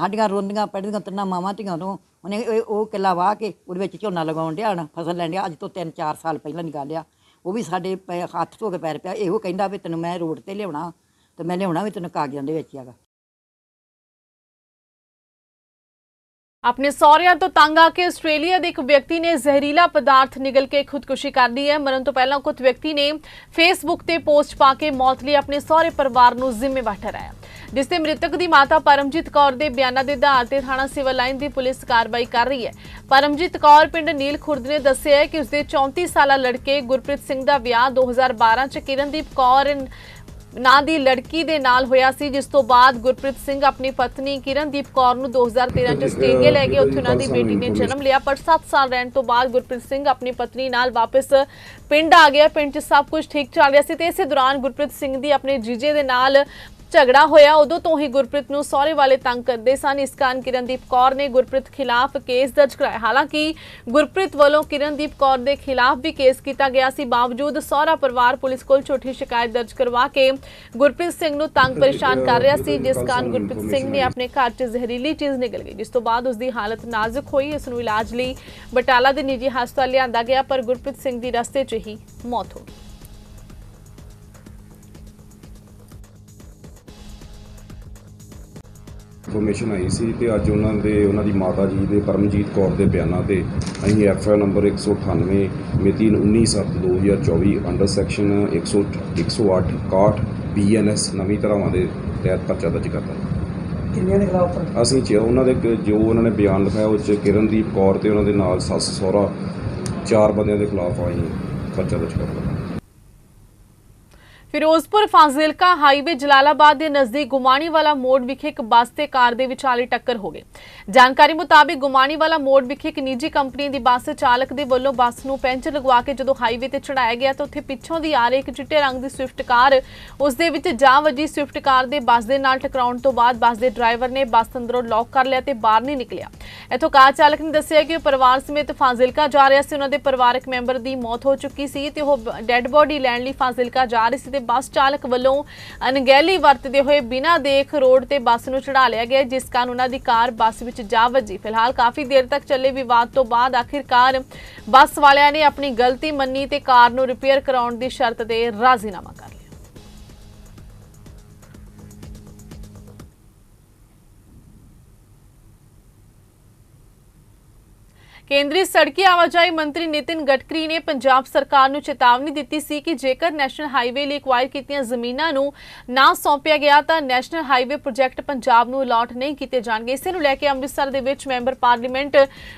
ਸਾਡੀਆਂ ਰੋਂਦੀਆਂ ਪੜਦੀਆਂ ਤਿੰਨਾਂ ਮਾਵਾਂ ਧੀਆਂ ਤੋਂ ਉਹਨੇ ਇਹ ਉਹ ਕਿੱਲਾ ਵਾਹ ਕੇ ਉਹਦੇ ਵਿੱਚ ਝੋਨਾ ਲਗਾਉਣ ਡਿਆ ਨਾ ਫਸਲ ਲੈਣ ਡਿਆ। ਅੱਜ ਤੋਂ 3-4 ਸਾਲ ਪਹਿਲਾਂ ਨਿਕਾਲਿਆ। ਉਹ ਵੀ ਸਾਡੇ ਪੈ- ਹੱਥ ਧੋ ਕੇ ਪੈਰ ਪਿਆ। ਇਹੋ ਕਹਿੰਦਾ ਵੀ ਤੈਨੂੰ ਮੈਂ ਰੋਡ ਤੇ ਲਿਆਉਣਾ, ਤੇ ਮੈਂ ਲਿਆਉਣਾ ਵੀ ਤੈਨੂੰ ਕਾਗਜ਼ਾਂ ਦੇ ਵਿੱਚ ਹੀ ਹੈਗਾ। ਆਪਣੇ ਸਹੁਰਿਆਂ ਤੋਂ ਤੰਗ ਆ ਕੇ ਆਸਟ੍ਰੇਲੀਆ ਦੇ ਇੱਕ ਵਿਅਕਤੀ ਨੇ ਜ਼ਹਿਰੀਲਾ ਪਦਾਰਥ ਨਿਗਲ ਕੇ ਖੁਦਕੁਸ਼ੀ ਕਰ ਲਈ ਹੈ। ਮਰਨ ਤੋਂ ਪਹਿਲਾਂ ਕੁਝ ਵਿਅਕਤੀ ਨੇ ਫੇਸਬੁੱਕ ਤੇ ਪੋਸਟ ਪਾ ਕੇ ਮੌਤ ਲਈ ਆਪਣੇ ਸਹੁਰੇ ਪਰਿਵਾਰ ਨੂੰ ਜ਼ਿੰਮੇਵਾਰ ਠਹਿਰਾਇਆ। ਜਿਸ ਤੇ ਮ੍ਰਿਤਕ ਦੀ ਮਾਤਾ ਪਰਮਜੀਤ ਕੌਰ ਦੇ ਬਿਆਨਾਂ ਦੇ ਆਧਾਰ ਤੇ ਥਾਣਾ ਸਿਵਲ ਲਾਈਨ ਦੀ ਪੁਲਿਸ ਕਾਰਵਾਈ ਕਰ ਰਹੀ ਹੈ। ਪਰਮਜੀਤ ਕੌਰ ਪਿੰਡ ਨੀਲ ਖੁਰਦ ਨੇ ਦੱਸਿਆ ਕਿ ਉਸਦੇ 34 ਸਾਲਾ ਲੜਕੇ ਗੁਰਪ੍ਰੀਤ ਸਿੰਘ ਦਾ ਵਿਆਹ 2012 ਚ ਕਿਰਨਦੀਪ ਕੌਰ ਨਾਂ ਦੀ ਲੜਕੀ ਦੇ ਨਾਲ ਹੋਇਆ ਸੀ ਜਿਸ ਤੋਂ ਬਾਅਦ ਗੁਰਪ੍ਰੀਤ ਸਿੰਘ ਆਪਣੀ ਪਤਨੀ ਕਿਰਨਦੀਪ ਕੌਰ ਨੂੰ 2013 ਚ ਆਸਟ੍ਰੇਲੀਆ ਲੈ ਕੇ ਉੱਥੇ ਉਹਨਾਂ ਦੀ ਬੇਟੀ ਨੇ ਜਨਮ ਲਿਆ ਪਰ 7 ਸਾਲ ਰਹਿਣ ਤੋਂ ਬਾਅਦ ਗੁਰਪ੍ਰੀਤ ਸਿੰਘ ਆਪਣੀ ਪਤਨੀ ਨਾਲ ਵਾਪਸ ਪਿੰਡ ਆ ਗਿਆ। ਪਿੰਡ 'ਚ ਸਭ ਕੁਝ ਠੀਕ ਚੱਲ ਰਿਹਾ ਸੀ ਤੇ ਇਸੇ ਦੌਰਾਨ ਗੁਰਪ੍ਰੀਤ ਸਿੰਘ ਦੀ ਆਪਣੇ ਜੀਜੇ ਦੇ ਨਾਲ ਝਗੜਾ ਹੋਇਆ ਉਦੋਂ ਤੋਂ ਹੀ ਗੁਰਪ੍ਰੀਤ ਨੂੰ ਸਹੁਰੇ ਵਾਲੇ ਤੰਗ ਕਰਦੇ ਸਨ। ਇਸ ਕਾਰਨ ਕਿਰਨਦੀਪ ਕੌਰ ਨੇ ਗੁਰਪ੍ਰੀਤ ਖਿਲਾਫ ਕੇਸ ਦਰਜ ਕਰਾਇਆ। ਹਾਲਾਂਕਿ ਗੁਰਪ੍ਰੀਤ ਵੱਲੋਂ ਕਿਰਨਦੀਪ ਕੌਰ ਦੇ ਖਿਲਾਫ ਵੀ ਕੇਸ ਕੀਤਾ ਗਿਆ ਸੀ। ਬਾਵਜੂਦ ਸਹੁਰਾ ਪਰਿਵਾਰ ਪੁਲਿਸ ਕੋਲ ਝੂਠੀ ਸ਼ਿਕਾਇਤ ਦਰਜ ਕਰਵਾ ਕੇ ਗੁਰਪ੍ਰੀਤ ਸਿੰਘ ਨੂੰ ਤੰਗ ਪਰੇਸ਼ਾਨ ਕਰ ਰਿਹਾ ਸੀ ਜਿਸ ਕਾਰਨ ਗੁਰਪ੍ਰੀਤ ਸਿੰਘ ਨੇ ਆਪਣੇ ਘਰ 'ਚ ਜ਼ਹਿਰੀਲੀ ਚੀਜ਼ ਨਿਕਲ ਗਈ ਜਿਸ ਤੋਂ ਬਾਅਦ ਉਸ ਦੀ ਹਾਲਤ ਨਾਜ਼ੁਕ ਹੋਈ। ਇਸ ਨੂੰ ਇਲਾਜ ਲਈ ਬਟਾਲਾ ਦੇ ਨਿੱਜੀ ਹਸਪਤਾਲ ਲਿਆਂਦਾ ਗਿਆ ਪਰ ਗੁਰਪ੍ਰੀਤ ਸਿੰਘ ਦੀ ਰਸਤੇ 'ਚ ਹੀ ਮੌਤ ਹੋ ਗਈ। ਇਨਫੋਰਮੇਸ਼ਨ ਆਈ ਸੀ ਤੇ ਅੱਜ ਉਹਨਾਂ ਦੇ ਉਹਨਾਂ ਦੀ ਮਾਤਾ ਜੀ ਦੇ ਪਰਮਜੀਤ ਕੌਰ ਦੇ ਬਿਆਨਾਂ ਤੇ ਅਸੀਂ ਐਫ ਆਈ ਨੰਬਰ 198 ਮਿਤੀ 19/7/2024 ਅੰਡਰ ਸੈਕਸ਼ਨ 100 108 61 ਬੀਐਨਐਸ ਨਵੀਂ ਧਾਰਾਵਾਂ ਦੇ ਤਹਿਤ ਪਰਚਾ ਦਰਜ ਕਰਤਾ। ਕਿੰਨੀਆਂ ਦੇ ਖਿਲਾਫ ਅਸੀਂ ਚ ਉਹਨਾਂ ਦੇ ਕ- ਜੋ ਉਹਨਾਂ ਨੇ ਬਿਆਨ ਲਿਖਾਇਆ ਉਹ ਚ ਕਿਰਨਦੀਪ ਕੌਰ ਤੇ ਉਹਨਾਂ ਦੇ ਨਾਲ ਸੱਸ ਸਹੁਰਾ ਚਾਰ ਬੰਦਿਆਂ ਦੇ ਖਿਲਾਫ ਅਸੀਂ ਪਰਚਾ ਦਰਜ ਕਰਤਾ। ਫਿਰੋਜ਼ਪੁਰ ਫਾਜ਼ਿਲਕਾ ਹਾਈਵੇ ਜਲਾਲਾਬਾਦ ਦੇ ਨਜ਼ਦੀਕ ਗੁਮਾਣੀਵਾਲਾ ਮੋੜ ਵਿਖੇ ਇੱਕ ਬੱਸ ਤੇ ਕਾਰ ਦੇ ਵਿਚਾਲੇ ਟੱਕਰ ਹੋ ਗਈ। ਜਾਣਕਾਰੀ ਮੁਤਾਬਿਕ ਗੁਮਾਣੀਵਾਲਾ ਮੋੜ ਵਿਖੇ ਇੱਕ ਨਿੱਜੀ ਕੰਪਨੀ ਦੀ ਬੱਸ ਚਾਲਕ ਦੇ ਵੱਲੋਂ ਬੱਸ ਨੂੰ ਪੈਂਚਰ ਲਗਵਾ ਕੇ ਜਦੋਂ ਹਾਈਵੇ ਤੇ ਚੜਾਇਆ ਗਿਆ ਤਾਂ ਉੱਥੇ ਪਿੱਛੋਂ ਦੀ ਆ ਰਹੀ ਇੱਕ ਚਿੱਟੇ ਰੰਗ ਦੀ ਸਵਿਫਟ ਕਾਰ, ਉਸ ਦੇ ਵਿੱਚ ਜਾ ਵੱਜੀ। ਸਵਿਫਟ ਕਾਰ ਦੇ ਬੱਸ ਦੇ ਨਾਲ ਟਕਰਾਉਣ ਤੋਂ ਬਾਅਦ ਬੱਸ ਦੇ ਡਰਾਈਵਰ ਨੇ ਬੱਸ ਅੰਦਰੋਂ ਲੌਕ ਕਰ ਲਿਆ ਤੇ ਬਾਹਰ ਨਹੀਂ ਨਿਕਲਿਆ। ਇੱਥੋਂ ਕਾਰ ਚਾਲਕ ਨੇ ਦੱਸਿਆ ਕਿ ਉਹ ਪਰਿਵਾਰ ਸਮੇਤ ਫਾਜ਼ਿਲਕਾ ਜਾ ਰਿਹਾ ਸੀ। ਉਹਨਾਂ ਦੇ ਪਰਿਵਾਰਕ ਮੈਂਬਰ ਦੀ ਮੌਤ ਹੋ ਚੁੱਕੀ ਸੀ ਤੇ ਉਹ ਡੈੱਡ ਬੋਡੀ ਲੈਣ ਲਈ ਫਾਜ਼ਿਲਕਾ ਜਾ ਰਹੀ ਸੀ ਤੇ ਬੱਸ ਚਾਲਕ ਵੱਲੋਂ ਅਣਗਹਿਲੀ ਵਰਤਦੇ ਹੋਏ ਬਿਨਾਂ ਦੇਖ ਰੋਡ ਤੇ ਬੱਸ ਨੂੰ ਚੜਾ ਲਿਆ ਗਿਆ, ਜਿਸ ਕਾਰਨ ਉਹਨਾਂ ਦੀ ਕਾਰ ਬੱਸ ਵਿੱਚ ਜਾ ਵੱਜੀ। ਫਿਲਹਾਲ ਕਾਫੀ ਦੇਰ ਤੱਕ ਚੱਲੇ ਵਿਵਾਦ ਤੋਂ ਬਾਅਦ ਆਖਿਰਕਾਰ ਬੱਸ ਵਾਲਿਆਂ ਨੇ ਆਪਣੀ ਗਲਤੀ ਮੰਨੀ ਤੇ ਕਾਰ ਨੂੰ ਰਿਪੇਅਰ ਕਰਾਉਣ ਦੀ ਸ਼ਰਤ ਤੇ ਰਾਜ਼ੀਨਾਮਾ ਕਰ ਕੇਂਦਰੀ ਸੜਕੀ ਆਵਾਜਾਈ ਮੰਤਰੀ ਨਿਤਿਨ ਗਡਕਰੀ ਨੇ ਪੰਜਾਬ ਸਰਕਾਰ ਨੂੰ ਚੇਤਾਵਨੀ ਦਿੱਤੀ ਸੀ ਕਿ ਜੇਕਰ ਨੈਸ਼ਨਲ ਹਾਈਵੇ ਲਈ ਐਕਵਾਇਰ ਕੀਤੀਆਂ ਜ਼ਮੀਨਾਂ ਨੂੰ ਨਾ ਸੌਂਪਿਆ ਗਿਆ ਤਾਂ ਨੈਸ਼ਨਲ ਹਾਈਵੇ ਪ੍ਰੋਜੈਕਟ ਪੰਜਾਬ ਨੂੰ ਅਲਾਟ ਨਹੀਂ ਕੀਤੇ ਜਾਣਗੇ। ਇਸੇ ਨੂੰ ਲੈ ਕੇ ਅੰਮ੍ਰਿਤਸਰ ਦੇ ਵਿੱਚ ਮੈਂਬਰ ਪਾਰਲੀਮੈਂਟ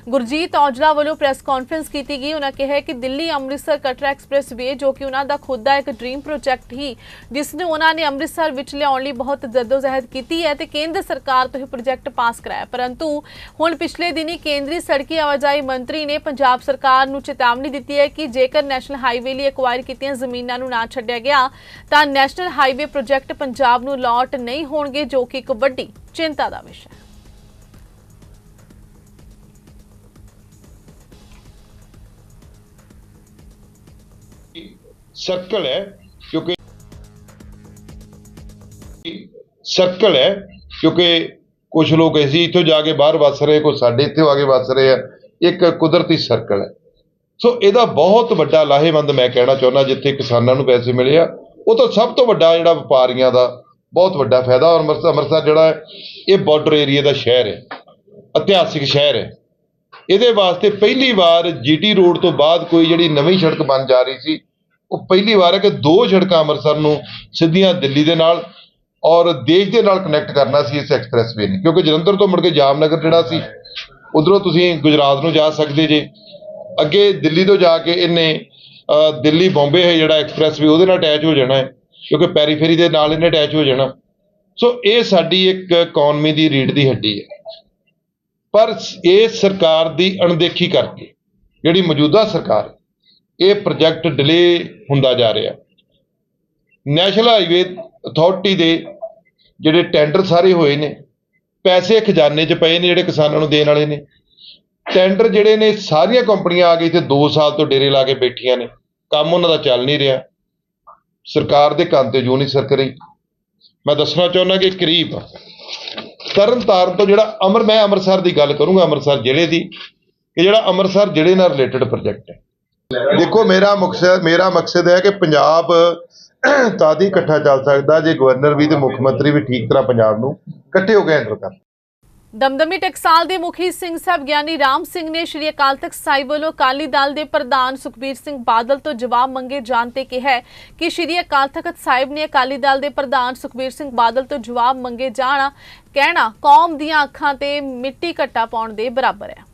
ਗੁਰਜੀਤ ਔਜਲਾ ਵੱਲੋਂ ਪ੍ਰੈਸ ਕਾਨਫਰੰਸ ਕੀਤੀ ਗਈ। ਉਹਨਾਂ ਕਿਹਾ ਕਿ ਦਿੱਲੀ ਅੰਮ੍ਰਿਤਸਰ ਕਟਰਾ ਐਕਸਪ੍ਰੈਸ ਵੇ, ਜੋ ਕਿ ਉਹਨਾਂ ਦਾ ਖੁਦ ਦਾ ਇੱਕ ਡ੍ਰੀਮ ਪ੍ਰੋਜੈਕਟ ਹੀ, ਜਿਸ ਨੂੰ ਉਹਨਾਂ ਨੇ ਅੰਮ੍ਰਿਤਸਰ ਵਿੱਚ ਲਿਆਉਣ ਲਈ ਬਹੁਤ ਜਦੋਜਹਿਦ ਕੀਤੀ ਹੈ ਤੇ ਕੇਂਦਰ ਸਰਕਾਰ ਤੋਂ ਇਹ ਪ੍ਰੋਜੈਕਟ ਪਾਸ ਕਰਾਇਆ। ਪਰੰਤੂ ਹੁਣ ਪਿਛਲੇ ਦਿਨੀ ਕੇਂਦਰੀ ਸੜਕੀ ਆਵਾਜਾਈ ਮੰਤਰੀ ਨੇ ਪੰਜਾਬ ਸਰਕਾਰ ਨੂੰ ਚੇਤਾਵਨੀ ਦਿੱਤੀ ਹੈ ਕਿ ਜੇਕਰ ਨੈਸ਼ਨਲ ਹਾਈਵੇ ਲਈ ਐਕਵਾਇਰ ਕੀਤੀਆਂ ਜ਼ਮੀਨਾਂ ਨੂੰ ਨਾ ਛੱਡਿਆ ਗਿਆ, ਤਾਂ ਨੈਸ਼ਨਲ ਹਾਈਵੇ ਪ੍ਰੋਜੈਕਟ ਪੰਜਾਬ ਨੂੰ ਅਲਾਟ ਨਹੀਂ ਹੋਣਗੇ, ਜੋ ਕਿ ਇੱਕ ਵੱਡੀ ਚਿੰਤਾ ਦਾ ਵਿਸ਼ਾ ਹੈ। ਸਰਕਲ ਹੈ, ਕਿਉਂਕਿ ਸਰਕਲ ਹੈ, ਕਿਉਂਕਿ ਕੁਝ ਲੋਕ ਐਸੀ ਇੱਥੋਂ ਜਾ ਕੇ ਬਾਹਰ ਵੱਸ ਰਹੇ ਕੋਈ ਸਾਡੇ ਇੱਥੇ ਆ ਕੇ ਵੱਸ ਰਹੇ ਆ। ਇੱਕ ਕੁਦਰਤੀ ਸਰਕਲ ਹੈ। ਸੋ ਇਹਦਾ ਬਹੁਤ ਵੱਡਾ ਲਾਹੇਵੰਦ ਮੈਂ ਕਹਿਣਾ ਚਾਹੁੰਦਾ, ਜਿੱਥੇ ਕਿਸਾਨਾਂ ਨੂੰ ਪੈਸੇ ਮਿਲੇ ਆ, ਉਹ ਤਾਂ ਸਭ ਤੋਂ ਵੱਡਾ ਜਿਹੜਾ ਵਪਾਰੀਆਂ ਦਾ ਬਹੁਤ ਵੱਡਾ ਫਾਇਦਾ, ਔਰ ਅੰਮ੍ਰਿਤਸਰ ਅੰਮ੍ਰਿਤਸਰ ਜਿਹੜਾ ਹੈ, ਇਹ ਬਾਰਡਰ ਏਰੀਆ ਦਾ ਸ਼ਹਿਰ ਹੈ, ਇਤਿਹਾਸਿਕ ਸ਼ਹਿਰ ਹੈ। ਇਹਦੇ ਵਾਸਤੇ ਪਹਿਲੀ ਵਾਰ ਜੀਟੀ ਰੋਡ ਤੋਂ ਬਾਅਦ ਕੋਈ ਜਿਹੜੀ ਨਵੀਂ ਸੜਕ ਬਣ ਜਾ ਰਹੀ ਸੀ, ਉਹ ਪਹਿਲੀ ਵਾਰ ਹੈ ਕਿ ਦੋ ਸੜਕਾਂ ਅੰਮ੍ਰਿਤਸਰ ਨੂੰ ਸਿੱਧੀਆਂ ਦਿੱਲੀ ਦੇ ਨਾਲ ਔਰ ਦੇਸ਼ ਦੇ ਨਾਲ ਕਨੈਕਟ ਕਰਨਾ ਸੀ ਇਸ ਐਕਸਪ੍ਰੈਸਵੇ ਨੇ, ਕਿਉਂਕਿ ਜਲੰਧਰ ਤੋਂ ਮੁੜ ਕੇ ਜਾਮਨਗਰ ਜਿਹੜਾ ਸੀ ਉਧਰੋਂ ਤੁਸੀਂ ਗੁਜਰਾਤ ਨੂੰ ਜਾ ਸਕਦੇ ਜੇ। ਅੱਗੇ ਦਿੱਲੀ ਤੋਂ ਜਾ ਕੇ ਇਹਨੇ ਦਿੱਲੀ ਬੰਬੇ ਹੈ ਜਿਹੜਾ ਐਕਸਪ੍ਰੈਸ ਵੀ, ਉਹਦੇ ਨਾਲ ਅਟੈਚ ਹੋ ਜਾਣਾ ਹੈ, ਕਿਉਂਕਿ ਪੈਰੀਫੇਰੀ ਦੇ ਨਾਲ ਇਹਨੇ ਅਟੈਚ ਹੋ ਜਾਣਾ। ਸੋ ਇਹ ਸਾਡੀ ਇੱਕ ਇਕਨੋਮੀ ਦੀ ਰੀੜ ਦੀ ਹੱਡੀ ਹੈ। ਪਰ ਇਹ ਸਰਕਾਰ ਦੀ ਅਣਦੇਖੀ ਕਰਕੇ, ਜਿਹੜੀ ਮੌਜੂਦਾ ਸਰਕਾਰ, ਇਹ ਪ੍ਰੋਜੈਕਟ ਡਿਲੇ ਹੁੰਦਾ ਜਾ ਰਿਹਾ। ਨੈਸ਼ਨਲ ਹਾਈਵੇ ਅਥਾਰਟੀ ਦੇ ਜਿਹੜੇ ਟੈਂਡਰ ਸਾਰੇ ਹੋਏ ਨੇ ਪੈਸੇ ਖਜ਼ਾਨੇ 'ਚ ਪਏ ਨੇ ਜਿਹੜੇ ਕਿਸਾਨਾਂ ਨੂੰ ਦੇਣ ਵਾਲੇ ਨੇ। ਟੈਂਡਰ ਜਿਹੜੇ ਨੇ, ਸਾਰੀਆਂ ਕੰਪਨੀਆਂ ਆ ਕੇ ਤੇ 2 ਸਾਲ ਤੋਂ ਡੇਰੇ ਲਾ ਕੇ ਬੈਠੀਆਂ ਨੇ। ਕੰਮ ਉਹਨਾਂ ਦਾ ਚੱਲ ਨਹੀਂ ਰਿਹਾ। ਸਰਕਾਰ ਦੇ ਕੰਨ ਤੇ ਜੂ ਨਹੀਂ ਸਰਕ ਰਹੀ। ਮੈਂ ਦੱਸਣਾ ਚਾਹੁੰਦਾ ਕਿ ਕਰੀਬ ਤਰਨ ਤਾਰਨ ਤੋਂ ਜਿਹੜਾ ਅਮਰ, ਮੈਂ ਅੰਮ੍ਰਿਤਸਰ ਦੀ ਗੱਲ ਕਰੂੰਗਾ, ਅੰਮ੍ਰਿਤਸਰ ਜ਼ਿਲ੍ਹੇ ਦੀ, ਕਿ ਜਿਹੜਾ ਅੰਮ੍ਰਿਤਸਰ ਜ਼ਿਲ੍ਹੇ ਨਾਲ ਰਿਲੇਟਡ ਪ੍ਰੋਜੈਕਟ ਹੈ। ਦੇਖੋ, ਮੇਰਾ ਮਕਸਦ ਮੇਰਾ ਮਕਸਦ ਹੈ ਕਿ ਪੰਜਾਬ ਤਾਂ ਹੀ ਇਕੱਠਾ ਚੱਲ ਸਕਦਾ, ਜੇ ਗਵਰਨਰ ਵੀ ਤੇ ਮੁੱਖ ਮੰਤਰੀ ਵੀ ਠੀਕ ਤਰ੍ਹਾਂ ਪੰਜਾਬ ਨੂੰ ਇਕੱਠੇ ਹੋ ਕੇ ਹੈਂਡਲ ਕਰਨ। ਦਮਦਮੀ ਟਕਸਾਲ ਦੇ ਮੁਖੀ ਸਿੰਘ ਸਾਹਿਬ ਗਿਆਨੀ ਰਾਮ ਸਿੰਘ ਨੇ ਸ਼੍ਰੀ ਅਕਾਲ ਤਖਤ ਸਾਹਿਬ ਵੱਲੋਂ ਅਕਾਲੀ ਦਲ ਦੇ ਪ੍ਰਧਾਨ ਸੁਖਬੀਰ ਸਿੰਘ ਬਾਦਲ ਤੋਂ ਜਵਾਬ ਮੰਗੇ ਜਾਣ ਤੇ ਕਿਹਾ ਕਿ ਸ਼੍ਰੀ ਅਕਾਲ ਤਖਤ ਸਾਹਿਬ ਨੇ ਅਕਾਲੀ ਦਲ ਦੇ ਪ੍ਰਧਾਨ ਸੁਖਬੀਰ ਸਿੰਘ ਬਾਦਲ ਤੋਂ ਜਵਾਬ ਮੰਗੇ ਜਾਣਾ, ਕਹਿਣਾ ਕੌਮ ਦੀਆਂ ਅੱਖਾਂ ਤੇ ਮਿੱਟੀ ਘੱਟਾ ਪਾਉਣ ਦੇ ਬਰਾਬਰ ਹੈ।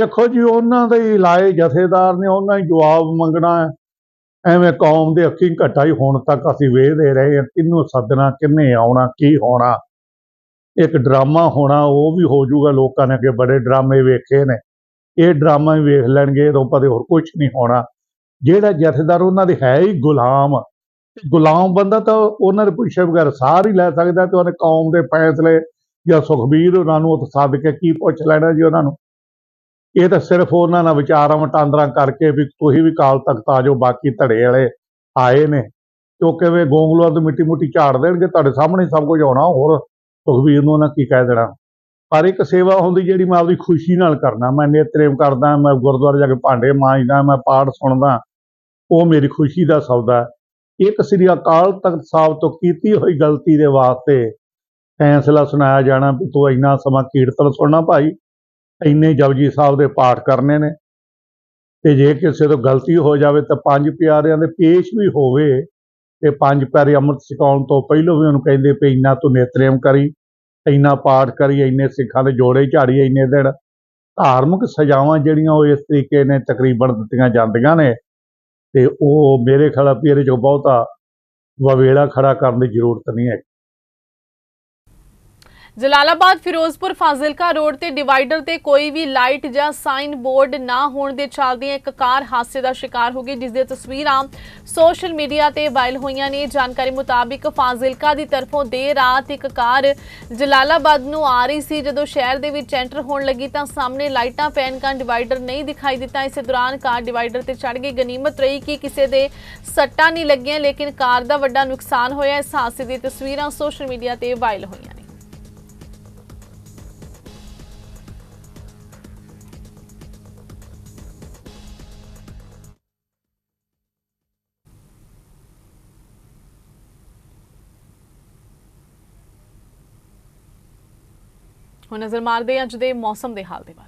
ਵੇਖੋ ਜੀ, ਉਹਨਾਂ ਦੇ ਹੀ ਲਾਏ ਜਥੇਦਾਰ ਨੇ, ਉਹਨਾਂ ਹੀ ਜਵਾਬ ਮੰਗਣਾ ਹੈ। ਐਵੇਂ ਕੌਮ ਦੇ ਅੱਖੀਂ ਘਟਾ ਹੀ ਹੁਣ ਤੱਕ ਅਸੀਂ ਵੇਖਦੇ ਰਹੇ ਹਾਂ, ਕਿਹਨੂੰ ਸੱਦਣਾ ਕਿੰਨੇ ਆਉਣਾ, ਕੀ ਹੋਣਾ। ਇੱਕ ਡਰਾਮਾ ਹੋਣਾ, ਉਹ ਵੀ ਹੋ ਜਾਊਗਾ, ਲੋਕਾਂ ਨੇ ਅੱਗੇ ਬੜੇ ਡਰਾਮੇ ਵੇਖੇ ਨੇ। ਇਹ ਡਰਾਮਾ ਹੀ ਵੇਖ ਲੈਣਗੇ ਇਹ ਤੋਂ ਪਤੇ ਹੋਰ ਕੁਝ ਨਹੀਂ ਹੋਣਾ। ਜਿਹੜਾ ਜਥੇਦਾਰ, ਉਹਨਾਂ ਦੇ ਹੈ ਹੀ ਗੁਲਾਮ। ਗੁਲਾਮ ਬੰਦਾ ਤਾਂ ਉਹਨਾਂ ਦੇ ਪੁੱਛੇ ਬਗੈਰ ਸਾਰ ਹੀ ਲੈ ਸਕਦਾ, ਤੇ ਉਹਨੇ ਕੌਮ ਦੇ ਫੈਸਲੇ ਜਾਂ ਸੁਖਬੀਰ ਉਹਨਾਂ ਨੂੰ ਉੱਥੇ ਸੱਦ ਕੇ ਕੀ ਪੁੱਛ ਲੈਣਾ ਜੀ ਉਹਨਾਂ ਨੂੰ। ਇਹ ਤਾਂ ਸਿਰਫ ਉਹਨਾਂ ਨਾਲ ਵਿਚਾਰਾਂ ਵਟਾਂਦਰਾ ਕਰਕੇ ਵੀ ਤੁਸੀਂ ਵੀ ਕਾਲ ਤਖ਼ਤ ਆ ਜਾਓ, ਬਾਕੀ ਧੜੇ ਵਾਲੇ ਆਏ ਨੇ। ਕਿਉਂਕਿ ਵੇ ਗੋਂਗਲੂਆਂ ਤੋਂ ਮਿੱਟੀ ਮੁੱਟੀ ਝਾੜ ਦੇਣਗੇ, ਤੁਹਾਡੇ ਸਾਹਮਣੇ ਸਭ ਕੁਝ ਆਉਣਾ, ਹੋਰ ਸੁਖਬੀਰ ਨੂੰ ਉਹਨਾਂ ਕੀ ਕਹਿ ਦੇਣਾ? ਪਰ ਇੱਕ ਸੇਵਾ ਹੁੰਦੀ ਜਿਹੜੀ ਮੈਂ ਆਪਦੀ ਖੁਸ਼ੀ ਨਾਲ ਕਰਨਾ ਮੈਂ ਨੇਤਰੇਮ ਕਰਦਾ, ਮੈਂ ਗੁਰਦੁਆਰੇ ਜਾ ਕੇ ਭਾਂਡੇ ਮਾਂਜਦਾ, ਮੈਂ ਪਾਠ ਸੁਣਦਾ, ਉਹ ਮੇਰੀ ਖੁਸ਼ੀ ਦਾ ਸੌਦਾ ਇੱਕ ਸ੍ਰੀ ਅਕਾਲ ਤਖਤ ਸਾਹਿਬ ਤੋਂ ਕੀਤੀ ਹੋਈ ਗਲਤੀ ਦੇ ਵਾਸਤੇ ਫੈਸਲਾ ਸੁਣਾਇਆ ਜਾਣਾ ਵੀ ਤੂੰ ਇੰਨਾ ਸਮਾਂ ਕੀਰਤਨ ਸੁਣਨਾ ਭਾਈ। ਇੰਨੇ ਜਪਜੀ ਸਾਹਿਬ ਦੇ ਪਾਠ ਕਰਨੇ ਨੇ ਤੇ ਜੇ ਕਿਸੇ ਤੋਂ ਗਲਤੀ ਹੋ ਜਾਵੇ ਤਾਂ ਪੰਜ ਪਿਆਰਿਆਂ ਦੇ ਪੇਸ਼ ਵੀ ਹੋਵੇ ਤੇ ਪੰਜ ਪਿਆਰੇ ਅੰਮ੍ਰਿਤ ਛਕਾਉਣ ਤੋਂ ਪਹਿਲਾਂ ਵੀ ਉਹਨੂੰ ਕਹਿੰਦੇ ਵੀ ਇੰਨਾ ਤੂੰ ਨਿਤਰੇਮ ਕਰੀ, ਇੰਨਾ ਪਾਠ ਕਰੀ, ਇੰਨੇ ਸਿੱਖਾਂ ਦੇ ਜੋੜੇ ਝਾੜੀ, ਇੰਨੇ ਦਿਨ ਧਾਰਮਿਕ ਸਜ਼ਾਵਾਂ ਜਿਹੜੀਆਂ ਉਹ ਇਸ ਤਰੀਕੇ ਨੇ ਤਕਰੀਬਨ ਦਿੱਤੀਆਂ ਜਾਂਦੀਆਂ ਨੇ ਤੇ ਉਹ ਮੇਰੇ ਖਿਆਲ ਵੀ ਇਹਦੇ 'ਚ ਬਹੁਤਾ ਵਵੇਲਾ ਖੜਾ ਕਰਨ ਦੀ ਜ਼ਰੂਰਤ ਨਹੀਂ ਹੈ ਜਲਾਲਾਬਾਦ ਫਿਰੋਜ਼ਪੁਰ ਫਾਜ਼ਿਲਕਾ ਰੋਡ ਤੇ ਡਿਵਾਈਡਰ ਤੇ ਕੋਈ ਵੀ ਲਾਈਟ ਜਾਂ ਸਾਈਨ ਬੋਰਡ ਨਾ ਹੋਣ ਦੇ ਚੱਲਦਿਆਂ ਇੱਕ ਕਾਰ ਹਾਦਸੇ ਦਾ ਸ਼ਿਕਾਰ ਹੋ ਗਈ, ਜਿਸ ਦੀਆਂ ਤਸਵੀਰਾਂ ਸੋਸ਼ਲ ਮੀਡੀਆ ਤੇ ਵਾਇਰਲ ਹੋਈਆਂ ਨੇ। ਜਾਣਕਾਰੀ ਮੁਤਾਬਿਕ ਫਾਜ਼ਿਲਕਾ ਦੀ ਤਰਫੋਂ ਦੇਰ ਰਾਤ ਇੱਕ ਕਾਰ ਜਲਾਲਾਬਾਦ ਨੂੰ ਆ ਰਹੀ ਸੀ। ਜਦੋਂ ਸ਼ਹਿਰ ਦੇ ਵਿੱਚ ਐਂਟਰ ਹੋਣ ਲੱਗੀ ਤਾਂ ਸਾਹਮਣੇ ਲਾਈਟਾਂ ਪੈਣ ਕਾਰਨ ਡਿਵਾਈਡਰ ਨਹੀਂ ਦਿਖਾਈ ਦਿੱਤਾ। ਇਸੇ ਦੌਰਾਨ ਕਾਰ ਡਿਵਾਈਡਰ ਤੇ ਚੜ ਗਈ। ਗਨੀਮਤ ਰਹੀ ਕਿ ਕਿਸੇ ਦੇ ਸੱਟਾਂ ਨਹੀਂ ਲੱਗੀਆਂ, ਲੇਕਿਨ ਕਾਰ ਦਾ ਵੱਡਾ ਨੁਕਸਾਨ ਹੋਇਆ। ਇਸ ਹਾਦਸੇ ਦੀਆਂ ਤਸਵੀਰਾਂ ਸੋਸ਼ਲ ਮੀਡੀਆ ਤੇ ਵਾਇਰਲ ਹੋਈਆਂ ਹੁਣ ਨਜ਼ਰ ਮਾਰਦੇ ਅੱਜ ਦੇ ਮੌਸਮ ਦੇ ਹਾਲ ਦੇ ਵੱਲ